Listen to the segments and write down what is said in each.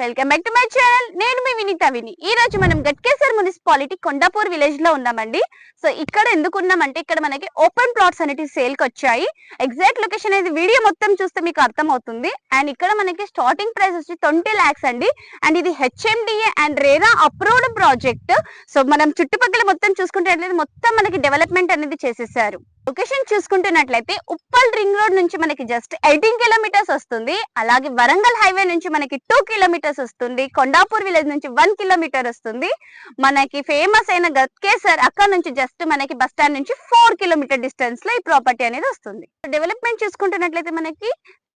Welcome back to my channel. నేను మీ వినీత విని. ఈ రోజు మనం గట్కేశ్వర్ మున్సిపాలిటీ కొండాపూర్ విలేజ్లో ఉన్నామండి. సో ఇక్కడ ఎందుకున్నామంటే ఇక్కడ మనకి ఓపెన్ ప్లాట్స్ అనేవి సేల్కి వచ్చాయి. ఎగ్జాక్ట్ లొకేషన్ అనేది వీడియో మొత్తం చూస్తే మీకు అర్థం అవుతుంది అండ్ ఇక్కడ మనకి స్టార్టింగ్ ప్రైస్ వచ్చి ట్వంటీ లాక్స్ అండి. అండ్ ఇది HMDA and RERA approved project so మనం చుట్టుపక్కల మొత్తం చూసుకుంటే మొత్తం మనకి డెవలప్మెంట్ అనేది చేసేసారు. లొకేషన్ చూసుకుంటున్నట్లయితే ఉప్పల్ రింగ్ రోడ్ నుంచి మనకి జస్ట్ ఎయిటీన్ కిలోమీటర్స్ వస్తుంది. అలాగే వరంగల్ హైవే నుంచి మనకి టూ కిలోమీటర్స్ వస్తుంది. కొండాపూర్ విలేజ్ నుంచి వన్ కిలోమీటర్ వస్తుంది. మనకి ఫేమస్ అయిన గత్కేసర్ అక్కడ నుంచి జస్ట్ మనకి బస్ స్టాండ్ నుంచి ఫోర్ కిలోమీటర్ డిస్టెన్స్లో ఈ ప్రాపర్టీ అనేది వస్తుంది. డెవలప్మెంట్ చూసుకుంటున్నట్లయితే మనకి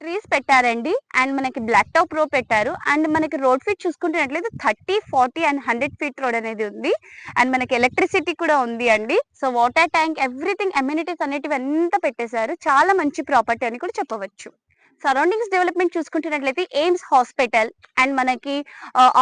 ట్రీస్ పెట్టారండి. అండ్ మనకి బ్లాక్ టాప్ రో పెట్టారు. అండ్ మనకి road feet చూసుకుంటున్నట్లయితే thirty forty and hundred feet road అనేది ఉంది. అండ్ మనకి ఎలక్ట్రిసిటీ కూడా ఉంది అండి. So water tank everything amenities అనేటివి అంతా పెట్టేశారు. చాలా మంచి ప్రాపర్టీ అని కూడా చెప్పవచ్చు. సరౌండింగ్స్ డెవలప్మెంట్ చూసుకుంటున్నట్లయితే ఎయిమ్స్ హాస్పిటల్ అండ్ మనకి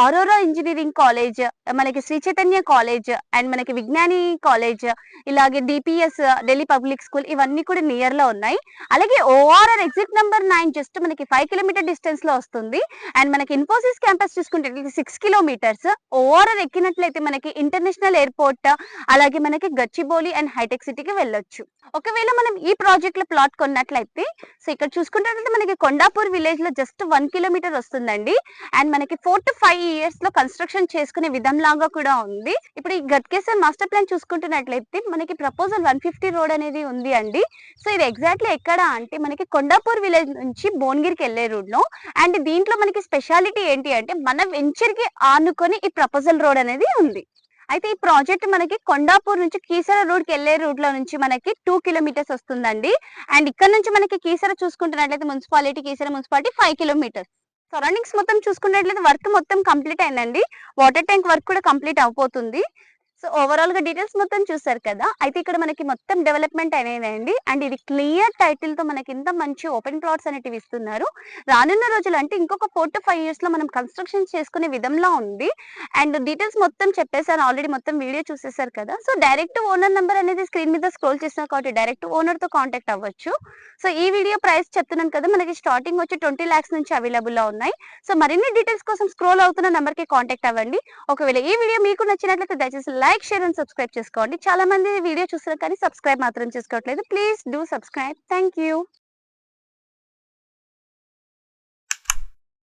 ఆరోరా ఇంజనీరింగ్ కాలేజ్ మనకి శ్రీ చైతన్య కాలేజ్ అండ్ మనకి విజ్ఞాని కాలేజ్ ఇలాగే డిపిఎస్ ఢిల్లీ పబ్లిక్ స్కూల్ ఇవన్నీ కూడా నియర్లో ఉన్నాయి. అలాగే ORR exit number nine just మనకి ఫైవ్ కిలోమీటర్ డిస్టెన్స్లో వస్తుంది. అండ్ మనకి ఇన్ఫోసిస్ క్యాంపస్ చూసుకుంటే సిక్స్ కిలోమీటర్స్. ఓఆర్ఆర్ ఎక్కినట్లయితే మనకి ఇంటర్నేషనల్ ఎయిర్పోర్ట్ అలాగే మనకి గచ్చిబౌలి అండ్ హైటెక్ సిటీకి వెళ్ళొచ్చు. ఒకవేళ మనం ఈ ప్రాజెక్ట్లో ప్లాట్ కొన్నట్లయితే సో ఇక్కడ చూసుకుంటే మనకి కొండాపూర్ విలేజ్లో జస్ట్ వన్ కిలోమీటర్ వస్తుందండి. అండ్ మనకి ఫోర్ టు ఫైవ్ ఇయర్స్లో కన్స్ట్రక్షన్ చేసుకునే విధం లాగా కూడా ఉంది. ఇప్పుడు ఈ గట్కేసర్ మాస్టర్ ప్లాన్ చూసుకుంటున్నట్లయితే మనకి ప్రపోజల్ వన్ ఫిఫ్టీ రోడ్ అనేది ఉంది అండి. సో ఇది ఎగ్జాక్ట్లీ ఎక్కడ అంటే మనకి కొండాపూర్ విలేజ్ నుంచి భువనగిరికి వెళ్ళే రోడ్లో అండ్ దీంట్లో మనకి స్పెషాలిటీ ఏంటి అంటే మన వెంచర్కి ఆనుకొని ఈ ప్రపోజల్ రోడ్ అనేది ఉంది. అయితే ఈ ప్రాజెక్ట్ మనకి కొండాపూర్ నుంచి కీసర రోడ్కి వెళ్ళే రూట్లో నుంచి మనకి టూ కిలోమీటర్స్ వస్తుందండి. అండ్ ఇక్కడ నుంచి మనకి Keesara చూసుకుంటున్నట్లయితే municipality Keesara municipality five kilometres surroundings మొత్తం చూసుకున్నట్లయితే వర్క్ మొత్తం కంప్లీట్ అయిందండి. వాటర్ ట్యాంక్ వర్క్ కూడా కంప్లీట్ అయిపోతుంది సో ఓవరాల్గా డీటెయిల్స్ మొత్తం చూసారు కదా? అయితే ఇక్కడ మనకి మొత్తం డెవలప్మెంట్ అనేదండి. అండ్ ఇది క్లియర్ టైటిల్తో మనకి ఇంత మంచి ఓపెన్ ప్లాట్స్ అనేటివి ఇస్తున్నారు. రానున్న రోజులు అంటే ఇంకొక ఫోర్ టు ఫైవ్ ఇయర్స్లో మనం కన్స్ట్రక్షన్ చేసుకునే విధంలో ఉంది. అండ్ డీటెయిల్స్ మొత్తం చెప్పేసాను ఆల్రెడీ మొత్తం వీడియో చూసేసారు కదా? సో డైరెక్ట్ ఓనర్ నెంబర్ అనేది స్క్రీన్ మీద స్క్రోల్ చేసిన కాబట్టి డైరెక్ట్ ఓనర్తో కాంటాక్ట్ అవ్వచ్చు. సో ఈ వీడియో ప్రైస్ చెప్తున్నాను కదా? మనకి స్టార్టింగ్ వచ్చి ట్వంటీ లాక్స్ నుంచి అవైలబుల్లో ఉన్నాయి. సో మరిన్ని డీటెయిల్స్ కోసం స్క్రోల్ అవుతున్న నెంబర్కి కాంటాక్ట్ అవ్వండి. ఒకవేళ ఈ వీడియో మీకు నచ్చినట్లయితే దయచేసి లైక్ షేర్ అండ్ సబ్స్క్రైబ్ చేసుకోండి. చాలా మంది వీడియో చూస్తారు కానీ సబ్స్క్రైబ్ మాత్రం చేసుకోవట్లేదు. Please do subscribe. Thank you